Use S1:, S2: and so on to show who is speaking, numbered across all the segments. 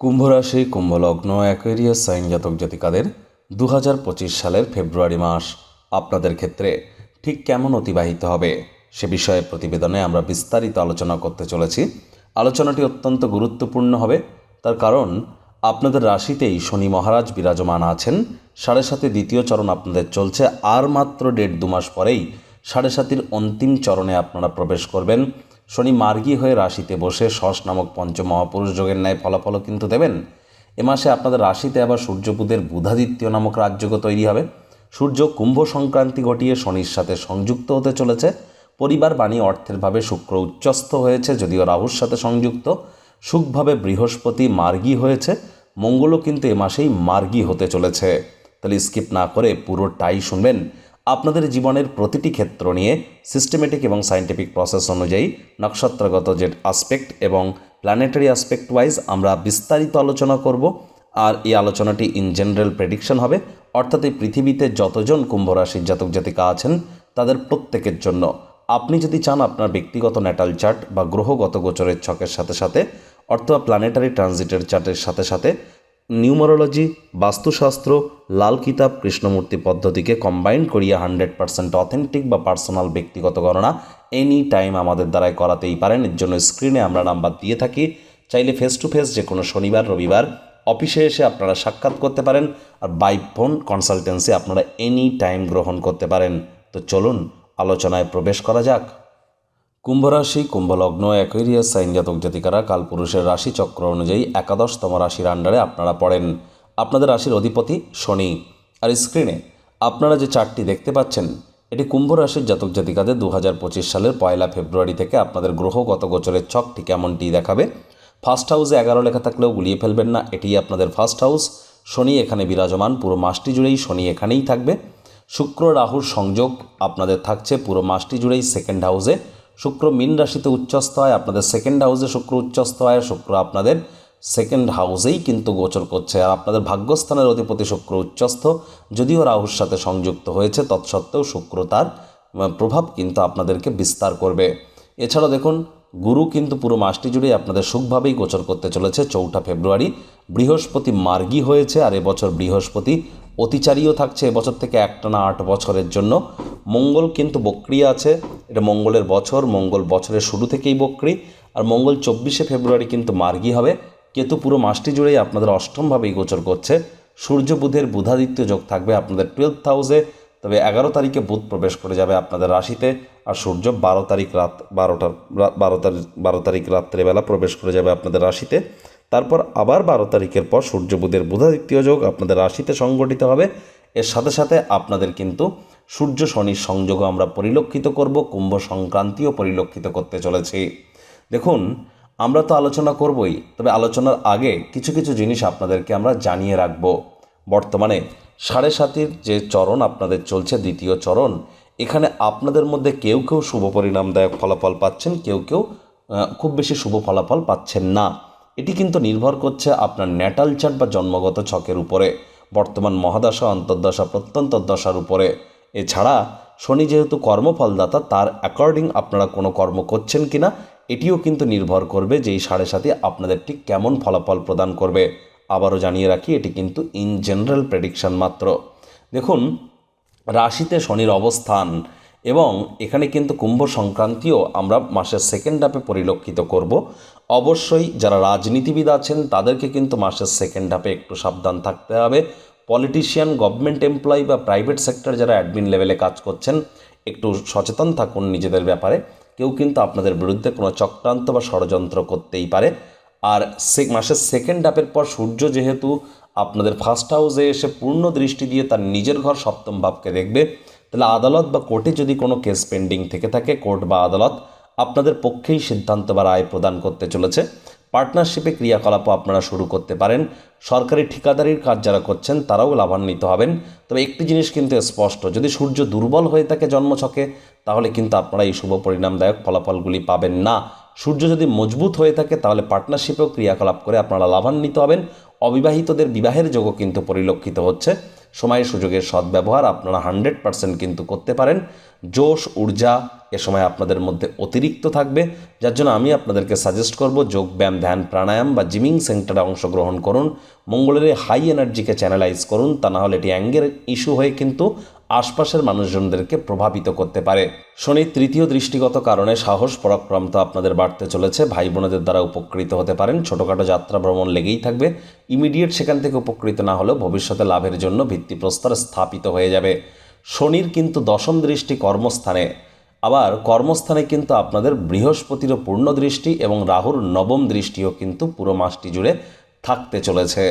S1: কুম্ভ রাশি কুম্ভলগ্ন Aquarius sign জাতক জাতিকাদের দু হাজার পঁচিশ সালের ফেব্রুয়ারি মাস আপনাদের ক্ষেত্রে ঠিক কেমন অতিবাহিত হবে সে বিষয়ে প্রতিবেদনে আমরা বিস্তারিত আলোচনা করতে চলেছি। আলোচনাটি অত্যন্ত গুরুত্বপূর্ণ হবে, তার কারণ আপনাদের রাশিতেই শনি মহারাজ বিরাজমান আছেন। সাড়ে সাথে দ্বিতীয় চরণ আপনাদের চলছে, আর মাত্র দেড় দু মাস পরেই সাড়ে সাতির অন্তিম চরণে আপনারা প্রবেশ করবেন। শনি মার্গী হয়ে রাশিতে বসে শশ নামক পঞ্চ মহাপুরুষ যোগের ন্যায় ফলাফলও কিন্তু দেবেন। এ মাসে আপনাদের রাশিতে আবার সূর্যপুদের বুধাদিত্য নামক রাজযোগও তৈরি হবে। সূর্য কুম্ভ সংক্রান্তি ঘটিয়ে শনির সাথে সংযুক্ত হতে চলেছে। পরিবার বাণী অর্থের ভাবে শুক্র উচ্চস্থ হয়েছে, যদিও রাহুর সাথে সংযুক্ত। সুখভাবে বৃহস্পতি মার্গী হয়েছে। মঙ্গলও কিন্তু এ মাসেই মার্গী হতে চলেছে। তাহলে স্কিপ না করে পুরোটাই শুনবেন। আপনাদের জীবনের প্রতিটি ক্ষেত্র নিয়ে সিস্টেমেটিক এবং সায়েন্টিফিক প্রসেস অনুযায়ী নক্ষত্রগত যে আসপেক্ট এবং প্ল্যানেটারি আসপেক্ট ওয়াইজ আমরা বিস্তারিত আলোচনা করব, আর এই আলোচনাটি ইন জেনারেল প্রেডিকশন হবে। অর্থাৎ এই পৃথিবীতে যতজন কুম্ভ রাশির জাতক জাতিকা আছেন, তাদের প্রত্যেকের জন্য আপনি যদি চান আপনার ব্যক্তিগত ন্যাটাল চার্ট বা গ্রহগত গোচরের ছকের সাথে সাথে অর্থাৎ প্ল্যানেটারি ট্রানজিটের চার্টের সাথে সাথে নিউমারোলজি, বাস্তুশাস্ত্র, লাল কিতাব, কৃষ্ণমূর্তি পদ্ধতিকে কম্বাইন করিয়ে হান্ড্রেড পার্সেন্ট অথেন্টিক বা পার্সোনাল ব্যক্তিগত গণনা এনি টাইম আমাদের দ্বারাই করাতেই পারেন। এর জন্য স্ক্রিনে আমরা নাম্বার দিয়ে থাকি। চাইলে ফেস টু ফেস যে কোনো শনিবার, রবিবার অফিসে এসে আপনারা সাক্ষাৎ করতে পারেন আর বাই ফোন কনসালটেন্সি আপনারা এনি টাইম গ্রহণ করতে পারেন। তো চলুন, আলোচনায় প্রবেশ করা যাক। কুম্ভ রাশি কুম্ভলগ্ন অ্যাকোয়ারিয়াস সাইন জাতক জাতিকারা কালপুরুষের রাশি চক্র অনুযায়ী একাদশতম রাশির আন্ডারে আপনারা পড়েন। আপনাদের রাশির অধিপতি শনি। আর স্ক্রিনে আপনারা যে চারটি দেখতে পাচ্ছেন, এটি কুম্ভ রাশির জাতক জাতিকাদের দু হাজার পঁচিশ সালের পয়লা ফেব্রুয়ারি থেকে আপনাদের গ্রহগত গোচরের ছকটি কেমনটি দেখাবে? ফার্স্ট হাউসে এগারো লেখা থাকলেও গুলিয়ে ফেলবেন না এটিই আপনাদের ফার্স্ট হাউস শনি এখানে বিরাজমান, পুরো মাসটি জুড়েই শনি এখানেই থাকবে। শুক্র, রাহুর সংযোগ আপনাদের থাকছে পুরো মাসটি জুড়েই সেকেন্ড হাউসে শুক্র মিন রাশিতে উচ্চস্থ হয়, আপনাদের সেকেন্ড হাউসে শুক্র উচ্চস্থ হয়, শুক্র আপনাদের সেকেন্ড হাউসেই কিন্তু গোচর করছে। আর আপনাদের ভাগ্যস্থানের অধিপতি শুক্র উচ্চস্থ, যদিও রাহুর সাথে সংযুক্ত হয়েছে, তৎসত্ত্বেও শুক্র তার প্রভাব কিন্তু আপনাদেরকে বিস্তার করবে। এছাড়াও দেখুন, গুরু কিন্তু পুরো মাসটি জুড়েই আপনাদের সুখভাবেই গোচর করতে চলেছে। চৌঠা ফেব্রুয়ারি, বৃহস্পতি মার্গী হয়েছে, আর এবছর বৃহস্পতি অতিচারীও থাকছে এবছর থেকে একটানা আট বছরের জন্য। মঙ্গল কিন্তু বক্রি আছে, এটা মঙ্গলের বছর, মঙ্গল বছরের শুরু থেকেই বক্রি, আর মঙ্গল চব্বিশে ফেব্রুয়ারি কিন্তু মার্গী হবে। কেতু পুরো মাসটি জুড়েই আপনাদের অষ্টমভাবেই গোচর করছে। সূর্য বুধের বুধাদিত্য যোগ থাকবে আপনাদের টুয়েলভ হাউসে তবে এগারো তারিখে বুধ প্রবেশ করে যাবে আপনাদের রাশিতে, আর সূর্য বারো তারিখ রাত বারোটার, বারো তারিখ বারো তারিখ রাত্রেবেলা প্রবেশ করে যাবে আপনাদের রাশিতে। তারপর আবার বারো তারিখের পর সূর্য বুধের বুধাদিত্য যোগ আপনাদের রাশিতে সংগঠিত হবে। এর সাথে সাথে আপনাদের কিন্তু সূর্য শনির সংযোগও আমরা পরিলক্ষিত করব, কুম্ভ সংক্রান্তিও পরিলক্ষিত করতে চলেছি। দেখুন, আমরা তো আলোচনা করবই, তবে আলোচনার আগে কিছু কিছু জিনিস আপনাদেরকে আমরা জানিয়ে রাখব। বর্তমানে সাড়ে সাতির যে চরণ আপনাদের চলছে, দ্বিতীয় চরণ, এখানে আপনাদের মধ্যে কেউ কেউ শুভ পরিণামদায়ক ফলাফল পাচ্ছেন, কেউ কেউ খুব বেশি শুভ ফলাফল পাচ্ছেন না। এটি কিন্তু নির্ভর করছে আপনার ন্যাটাল চার্ট বা জন্মগত ছকের উপরে। বর্তমান মহাদশা, অন্তর্দশা প্রত্যন্তর দশার উপরে। এছাড়া শনি যেহেতু কর্মফলদাতা, তার অ্যাকর্ডিং আপনারা কোনো কর্ম করছেন কিনা, এটিও কিন্তু নির্ভর করবে যে এই সাড়ে সাথে আপনাদের ঠিক কেমন ফলাফল প্রদান করবে। আবারও জানিয়ে রাখি, এটি কিন্তু ইন জেনারেল প্রেডিকশন মাত্র। দেখুন, রাশিতে শনির অবস্থান এবং এখানে কিন্তু কুম্ভ সংক্রান্তিও আমরা মাসের সেকেন্ড হাফে পরিলক্ষিত করব। অবশ্যই যারা রাজনীতিবিদ আছেন, তাদেরকে কিন্তু মাসের সেকেন্ড হাফে একটু সাবধান থাকতে হবে। পলিটিশিয়ান গভর্নমেন্ট এমপ্লয়ি বা প্রাইভেট সেক্টর যারা অ্যাডমিন লেভেলে কাজ করছেন, একটু সচেতন থাকুন নিজেদের ব্যাপারে। কেউ কিন্তু আপনাদের বিরুদ্ধে কোনো চক্রান্ত বা ষড়যন্ত্র করতেই পারে। আর সে, মাসের সেকেন্ড হাফের পর সূর্য যেহেতু আপনাদের ফার্স্ট হাউসে এসে পূর্ণ দৃষ্টি দিয়ে তার নিজের ঘর সপ্তম ভাবকে দেখবে, তাহলে আদালত বা কোর্টে যদি কোনো কেস পেন্ডিং থেকে থাকে, কোর্ট বা আদালত আপনাদের পক্ষেই সিদ্ধান্ত বা রায় প্রদান করতে চলেছে। পার্টনারশিপে ক্রিয়াকলাপও আপনারা শুরু করতে পারেন। সরকারি ঠিকাদারির কাজ যারা করছেন, তারাও লাভান্বিত হবেন। তবে একটি জিনিস কিন্তু স্পষ্ট, যদি সূর্য দুর্বল হয়ে থাকে জন্মছকে, তাহলে কিন্তু আপনারা এই শুভ পরিণামদায়ক ফলাফলগুলি পাবেন না। সূর্য যদি মজবুত হয়ে থাকে, তাহলে পার্টনারশিপেও ক্রিয়াকলাপ করে আপনারা লাভান্বিত হবেন। অবিবাহিতদের বিবাহের যোগও কিন্তু পরিলক্ষিত হচ্ছে। সময় সুযোগের সদ্ব্যবহার আপনারা হান্ড্রেড পারসেন্ট কিন্তু করতে পারেন। জোশ, ঊর্জা এ সময় আপনাদের মধ্যে অতিরিক্ত থাকবে। যার জন্য আমি আপনাদেরকে সাজেস্ট করব, যোগ ব্যায়াম, ধ্যান, প্রাণায়াম বা জিমিং সেন্টারে অংশগ্রহণ করুন। মঙ্গলের হাই এনার্জিকে চ্যানেলাইজ করুন, তা না হলে এটি অ্যাঙ্গের ইস্যু হয়ে কিন্তু আশপাশের মানুষজনদেরকে প্রভাবিত করতে পারে। শনির তৃতীয় দৃষ্টিগত কারণে সাহস পরাক্রম তো আপনাদের বাড়তে চলেছে। ভাই বোনেদের দ্বারা উপকৃত হতে পারেন। ছোটোখাটো যাত্রা ভ্রমণ লেগেই থাকবে। ইমিডিয়েট সেখান থেকে উপকৃত না হলেও ভবিষ্যতে লাভের জন্য ভিত্তিপ্রস্তর স্থাপিত হয়ে যাবে। শনির কিন্তু দশম দৃষ্টি কর্মস্থানে। আবার কর্মস্থানে কিন্তু আপনাদের বৃহস্পতিরও পূর্ণ দৃষ্টি এবং রাহুর নবম দৃষ্টিও কিন্তু পুরো মাসটি জুড়ে থাকতে চলেছে।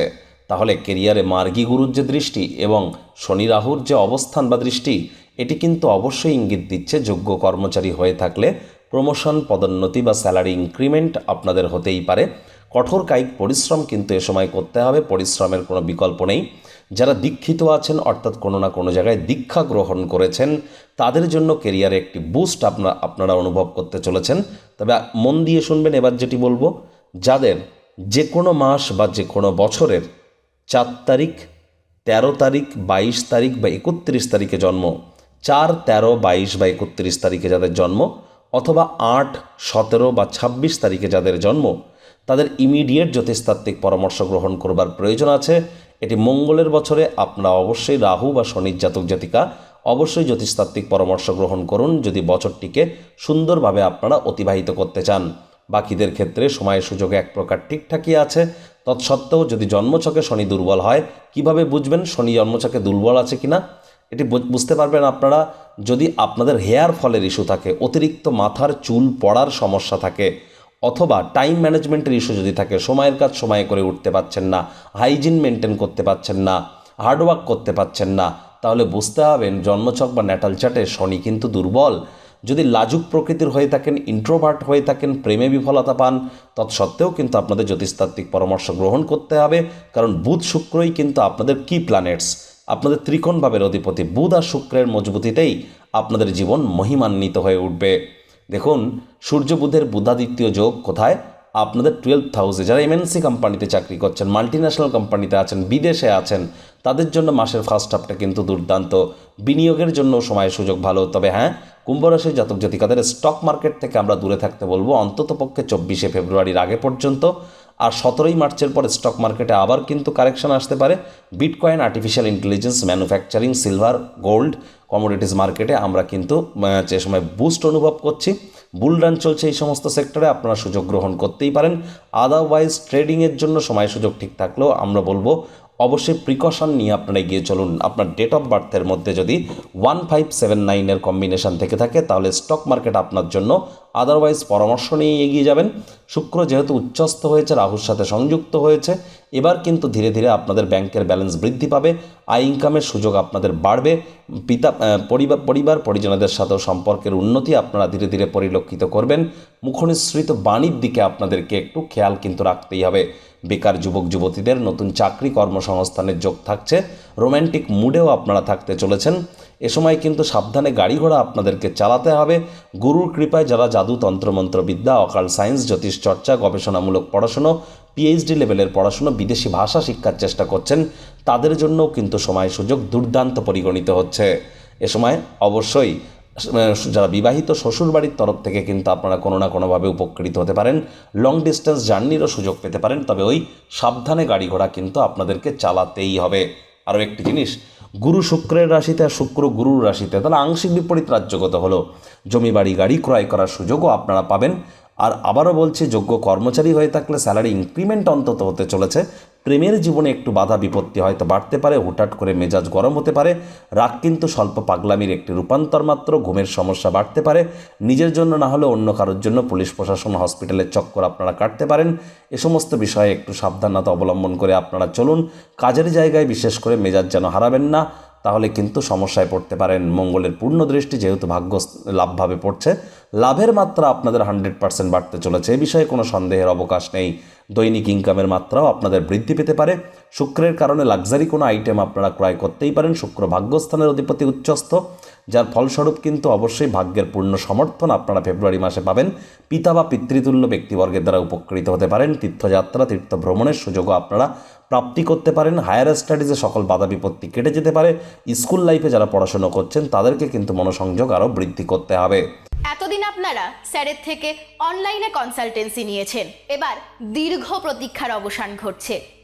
S1: তাহলে কেরিয়ারে মার্গী গুরুর যে দৃষ্টি এবং শনি রাহুর যে অবস্থান বা দৃষ্টি, এটি কিন্তু অবশ্যই ইঙ্গিত দিচ্ছে যোগ্য কর্মচারী হয়ে থাকলে প্রমোশন, পদোন্নতি বা স্যালারি ইনক্রিমেন্ট আপনাদের হতেই পারে। কঠোর কায়িক পরিশ্রম কিন্তু এ সময় করতে হবে, পরিশ্রমের কোনো বিকল্প নেই। যারা দীক্ষিত আছেন, অর্থাৎ কোনো না কোনো জায়গায় দীক্ষা গ্রহণ করেছেন, তাদের জন্য কেরিয়ারে একটি বুস্ট আপনারা আপনারা অনুভব করতে চলেছেন। তবে মন দিয়ে শুনবেন এবার যেটি বলব, যাদের যে কোনো মাস বা যে কোনো বছরের চার তারিখ, তেরো তারিখ, বাইশ তারিখ বা একত্রিশ তারিখে জন্ম। চার, তেরো, বাইশ বা একত্রিশ তারিখে যাদের জন্ম অথবা আট, সতেরো বা ছাব্বিশ তারিখে যাদের জন্ম, তাদের ইমিডিয়েট জ্যোতিষতাত্ত্বিক পরামর্শ গ্রহণ করবার প্রয়োজন আছে। এটি মঙ্গলের বছরে আপনারা অবশ্যই রাহু বা শনির জাতক জাতিকা অবশ্যই জ্যোতিষতাত্ত্বিক পরামর্শ গ্রহণ করুন যদি বছরটিকে সুন্দরভাবে আপনারা অতিবাহিত করতে চান। বাকিদের ক্ষেত্রে সময় সুযোগে এক প্রকার ঠিকঠাকই আছে। তৎসত্ত্বেও যদি জন্মছকে শনি দুর্বল হয়, কীভাবে বুঝবেন শনি জন্মছকে দুর্বল আছে কিনা? এটি বুঝতে পারবেন আপনারা যদি আপনাদের হেয়ার ফলের ইস্যু থাকে, অতিরিক্ত মাথার চুল পড়ার সমস্যা থাকে, অথবা টাইম ম্যানেজমেন্টের ইস্যু যদি থাকে, সময়ের কাজ সময়ে করে উঠতে পারছেন না, হাইজিন মেনটেন করতে পারছেন না হার্ডওয়ার্ক করতে পারছেন না, তাহলে বুঝতে হবেন জন্মছক বা ন্যাটাল চার্টে শনি কিন্তু দুর্বল। যদি লাজুক প্রকৃতির হয়ে থাকেন ইন্ট্রোভার্ট হয়ে থাকেন, প্রেমে বিফলতা পান, তৎসত্ত্বেও কিন্তু আপনাদের জ্যোতিষতাত্ত্বিক পরামর্শ গ্রহণ করতে হবে। কারণ বুধ শুক্রই কিন্তু আপনাদের কি প্ল্যানেটস আপনাদের ত্রিকোণ ভাবের অধিপতি বুধ আর শুক্রের মজবুতিতেই আপনাদের জীবন মহিমান্বিত হয়ে উঠবে। দেখুন, সূর্য বুধের বুধাদিত্য যোগ কোথায়? আপনাদের টুয়েলভ হাউসে যারা এমএনসি কোম্পানিতে চাকরি করছেন মাল্টিন্যাশনাল কোম্পানিতে আছেন, বিদেশে আছেন, তাদের জন্য মাসের ফার্স্ট হাফটা কিন্তু দুর্দান্ত। বিনিয়োগের জন্য সময় সুযোগ ভালো। তবে হ্যাঁ কুম্ভ রাশির জাতক জাতিকাদের স্টক মার্কেট থেকে আমরা দূরে থাকতে বলব। অন্তত পক্ষে চব্বিশে ফেব্রুয়ারির আগে পর্যন্ত। আর সতেরোই মার্চের পরে স্টক মার্কেটে আবার কিন্তু কারেকশন আসতে পারে। Bitcoin artificial intelligence manufacturing silver gold commodities মার্কেটে আমরা কিন্তু যে সময় বুস্ট অনুভব করছি বুলরান চলছে এই সমস্ত সেক্টরে আপনারা সুযোগ গ্রহণ করতেই পারেন। আদারওয়াইজ ট্রেডিংয়ের জন্য সময় সুযোগ ঠিক থাকলেও আমরা বলব অবশ্যই প্রিকশন নিয়ে আপনারা এগিয়ে চলুন। আপনার ডেট অফ বার্থের মধ্যে যদি ওয়ান ফাইভ সেভেন নাইনের কম্বিনেশন থেকে থাকে, তাহলে স্টক মার্কেট আপনার জন্য আদারওয়াইজ পরামর্শ নিয়ে এগিয়ে যাবেন। শুক্র যেহেতু উচ্চস্থ হয়েছে, রাহুর সাথে সংযুক্ত হয়েছে, এবার কিন্তু ধীরে ধীরে আপনাদের ব্যাংকের ব্যালেন্স বৃদ্ধি পাবে, আয় ইনকামের সুযোগ আপনাদের বাড়বে, পিতা পরিবার পরিবার, পরিজনদের সাথেও সম্পর্কের উন্নতি আপনারা ধীরে ধীরে পরিলক্ষিত করবেন। মুখনিসৃত বাণীর দিকে আপনাদেরকে একটু খেয়াল কিন্তু রাখতেই হবে। বেকার যুবক, যুবতীদের নতুন চাকরি কর্মসংস্থানের যোগ থাকছে, রোম্যান্টিক মুডেও আপনারা থাকতে চলেছেন। এ সময় কিন্তু সাবধানে গাড়ি ঘোড়া আপনাদেরকে চালাতে হবে। গুরুর কৃপায় যারা জাদু তন্ত্রমন্ত্র বিদ্যা, অকাল সায়েন্স, জ্যোতিষ, চর্চা, গবেষণামূলক পড়াশুনো পিএইচডি লেভেলের পড়াশুনো, বিদেশি ভাষা শিক্ষার চেষ্টা করছেন, তাদের জন্যও কিন্তু সময় সুযোগ দুর্দান্ত পরিগণিত হচ্ছে। এ সময় অবশ্যই যারা বিবাহিত শ্বশুরবাড়ির তরফ থেকে কিন্তু আপনারা কোনো না কোনোভাবে উপকৃত হতে পারেন লং ডিস্টেন্স জার্নিরও সুযোগ পেতে পারেন, তবে ওই সাবধানে গাড়ি ঘোড়া কিন্তু আপনাদেরকে চালাতেই হবে। আরও একটি জিনিস গুরু শুক্রের রাশিতে আর শুক্র গুরুর রাশিতে। তাহলে আংশিক বিপরীত রাজ্যগত হলো। জমি, বাড়ি, গাড়ি ক্রয় করার সুযোগও আপনারা পাবেন। আর আবারও বলছি, যোগ্য কর্মচারী হয়ে থাকলে স্যালারি ইনক্রিমেন্ট অন্তত হতে চলেছে। প্রেমের জীবনে একটু বাধা বিপত্তি হয়তো বাড়তে পারে হুটাট করে মেজাজ গরম হতে পারে, রাগ কিন্তু স্বল্প পাগলামির একটি রূপান্তর মাত্র, ঘুমের সমস্যা বাড়তে পারে, নিজের জন্য না হলে অন্য কারোর জন্য পুলিশ প্রশাসন হসপিটালের চক্কর আপনারা কাটতে পারেন। এ সমস্ত বিষয়ে একটু সাবধানতা অবলম্বন করে আপনারা চলুন, কাজের জায়গায় বিশেষ করে মেজাজ যেন হারাবেন না। তাহলে কিন্তু সমস্যায় পড়তে পারেন। মঙ্গলের পূর্ণ দৃষ্টি যেহেতু ভাগ্য লাভভাবে পড়ছে, লাভের মাত্রা আপনাদের হান্ড্রেড পার্সেন্ট বাড়তে চলেছে। এ বিষয়ে কোনো সন্দেহের অবকাশ নেই। দৈনিক ইনকামের মাত্রাও আপনাদের বৃদ্ধি পেতে পারে। শুক্রের কারণে লাক্সারি কোনো আইটেম আপনারা ক্রয় করতেই পারেন। শুক্র ভাগ্যস্থানের অধিপতি উচ্চস্থ, যার ফলস্বরূপ কিন্তু অবশ্যই ভাগ্যের পূর্ণ সমর্থন আপনারা ফেব্রুয়ারি মাসে পাবেন। পিতা বা পিতৃতুল্য ব্যক্তিবর্গের দ্বারা উপকৃত হতে পারেন। তীর্থযাত্রা তীর্থ ভ্রমণের সুযোগও আপনারা প্রাপ্তি করতে পারেন। হায়ার স্টাডিজে সকল বাধা বিপত্তি কেটে যেতে পারে। স্কুল লাইফে যারা পড়াশোনা করছেন, তাদেরকে কিন্তু মনোসংযোগ আরও বৃদ্ধি করতে হবে।
S2: এতদিন আপনারা স্যারের থেকে অনলাইনে কনসালটেন্সি নিয়েছেন। এবার দীর্ঘ প্রতীক্ষার অবসান ঘটছে।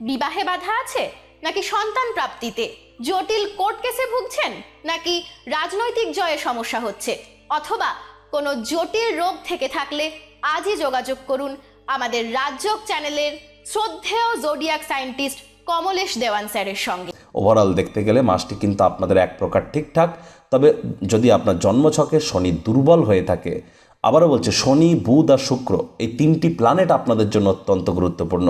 S2: বিবাহে বাধা আছে? নাকি সন্তান প্রাপ্তিতে? জটিল কোর্ট কেসে ভুগছেন? নাকি রাজনৈতিক জয়ে সমস্যা হচ্ছে? অথবা কোনো জটিল রোগ থেকে থাকলে আজই যোগাযোগ করুন আমাদের রাজ্যক চ্যানেলের শ্রদ্ধেয় জোডিয়াক সায়েন্টিস্ট কমলেশ দেওয়ান স্যারের সঙ্গে।
S1: ওভারঅল দেখতে গেলে মাসটি কিন্তু আপনাদের এক প্রকার ঠিকঠাক। তবে যদি আপনার জন্মছকে শনি দুর্বল হয়ে থাকে আবারও বলছে, শনি, বুধ আর শুক্র এই তিনটি প্ল্যানেট আপনাদের জন্য অত্যন্ত গুরুত্বপূর্ণ।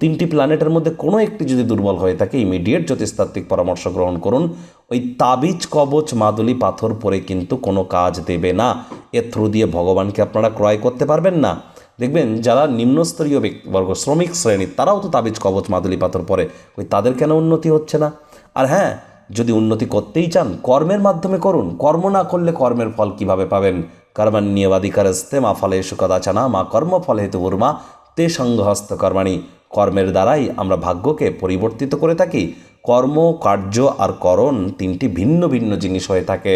S1: তিনটি প্ল্যানেটের মধ্যে কোনো একটি যদি দুর্বল হয়ে থাকে ইমিডিয়েট জ্যোতিষতাত্ত্বিক পরামর্শ গ্রহণ করুন। ওই তাবিজ, কবচ, মাদুলি, পাথর পরে কিন্তু কোনো কাজ দেবে না। এর থ্রু দিয়ে ভগবানকে আপনারা ক্রয় করতে পারবেন না। দেখবেন, যারা নিম্নস্তরীয় ব্যক্তিবর্গ শ্রমিক শ্রেণি তারাও তো তাবিজ, কবচ, মাদুলি, পাথর পরে। ওই তাদের কেন উন্নতি হচ্ছে না? আর হ্যাঁ যদি উন্নতি করতেই চান, কর্মের মাধ্যমে করুন। কর্ম না করলে কর্মের ফল কীভাবে পাবেন? কর্মান্যবাদিকারস্তে মা ফলে সুকদাচানা মা কর্মফল হেতু উর্মা তে সংঘহস্ত কর্মাণী কর্মের দ্বারাই আমরা ভাগ্যকে পরিবর্তিত করে থাকি। কর্ম কার্য আর করণ তিনটি ভিন্ন ভিন্ন জিনিস হয়ে থাকে।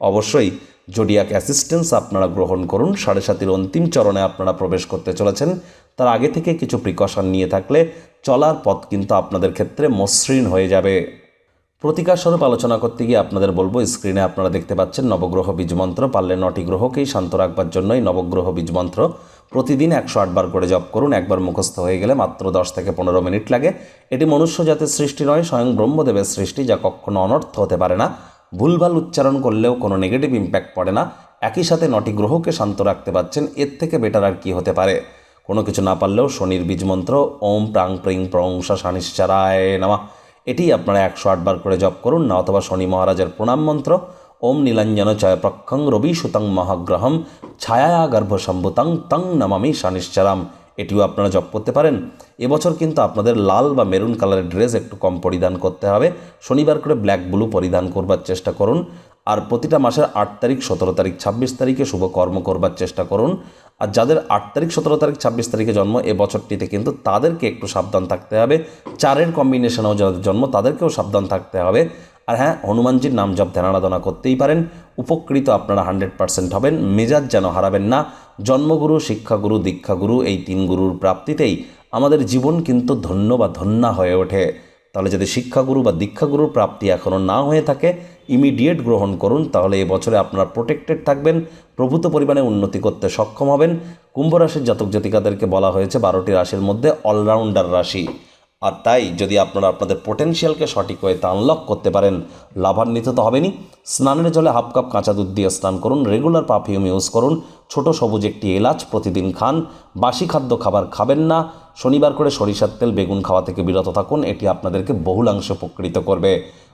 S1: অবশ্যই জোডিয়াক অ্যাসিস্ট্যান্স আপনারা গ্রহণ করুন। সাড়ে সাতির অন্তিম চরণে আপনারা প্রবেশ করতে চলেছেন। তার আগে থেকে কিছু প্রিকশন নিয়ে থাকলে চলার পথ কিন্তু আপনাদের ক্ষেত্রে মসৃণ হয়ে যাবে। প্রতিকার স্বরূপ আলোচনা করতে গিয়ে আপনাদের বলব, স্ক্রিনে আপনারা দেখতে পাচ্ছেন নবগ্রহ বীজমন্ত্র পারলে নটি গ্রহকেই শান্ত রাখবার জন্যই নবগ্রহ বীজমন্ত্র প্রতিদিন একশো আটবার করে জপ করুন, একবার মুখস্থ হয়ে গেলে মাত্র দশ থেকে পনেরো মিনিট লাগে। এটি মনুষ্য জাতের সৃষ্টি নয়, স্বয়ং ব্রহ্মদেবের সৃষ্টি যা কখনো অনর্থ হতে পারে না। ভুলভাল উচ্চারণ করলেও কোনো নেগেটিভ ইম্প্যাক্ট পড়ে না। একই সাথে নটি গ্রহকে শান্ত রাখতে পারছেন, এর থেকে বেটার আর কি হতে পারে? কোনো কিছু না পারলেও শনির বীজমন্ত্র ওম প্রাং প্রিং প্রংসা শানিশ্চারায় নামা। এটি আপনারা একশো আটবার করে জপ করুন না, অথবা শনি মহারাজের প্রণাম মন্ত্র, ওম নীলাঞ্জন চয় প্রক্ষং রবি সুতং মহাগ্রহম ছায়া গর্ভ সম্ভুতং তং নমামি শানিশ্চারাম এটিও আপনারা জপ করতে পারেন। এবছর কিন্তু আপনাদের লাল বা মেরুন কালারের ড্রেস একটু কম পরিধান করতে হবে। শনিবার করে ব্ল্যাক ব্লু পরিধান করবার চেষ্টা করুন। আর প্রতিটা মাসের আট তারিখ, সতেরো তারিখ, ছাব্বিশ তারিখে শুভ কর্ম করবার চেষ্টা করুন। আর যাদের আট তারিখ, সতেরো তারিখ, ছাব্বিশ তারিখে জন্ম, এ বছরটিতে কিন্তু তাদেরকে একটু সাবধান থাকতে হবে। চারের কম্বিনেশনেও যাদের জন্ম, তাদেরকেও সাবধান থাকতে হবে। আর হ্যাঁ হনুমানজির নাম জপ ধ্যান আরাধনা করতেই পারেন। উপকৃত আপনারা হান্ড্রেড পার্সেন্ট হবেন। মেজাজ যেন হারাবেন না। জন্মগুরু, শিক্ষাগুরু, দীক্ষাগুরু এই তিন গুরুর প্রাপ্তিতেই আমাদের জীবন কিন্তু ধন্য বা ধন্যা হয়ে ওঠে। তাহলে যদি শিক্ষাগুরু বা দীক্ষাগুরুর প্রাপ্তি এখনও না হয়ে থাকে ইমিডিয়েট গ্রহণ করুন, তাহলে এবছরে আপনারা প্রোটেক্টেড থাকবেন, প্রভূত পরিমাণে উন্নতি করতে সক্ষম হবেন। কুম্ভ রাশির জাতক জাতিকাদেরকে বলা হয়েছে, বারোটি রাশির মধ্যে অলরাউন্ডার রাশি। আর তাই যদি আপনারা আপনাদের পোটেনশিয়ালকে সঠিক ওয়েতে আনলক করতে পারেন, লাভান্বিত তো হবেনই। স্নানের জলে হাফ কাপ কাঁচা দুধ দিয়ে স্নান করুন রেগুলার পারফিউম ইউজ করুন, ছোট সবুজ একটি এলাচ প্রতিদিন খান, বাসি খাদ্য খাবার খাবেন না, শনিবার করে সরিষার তেল, বেগুন খাওয়া থেকে বিরত থাকুন, এটি আপনাদেরকে বহুলাংশে উপকৃত করবে।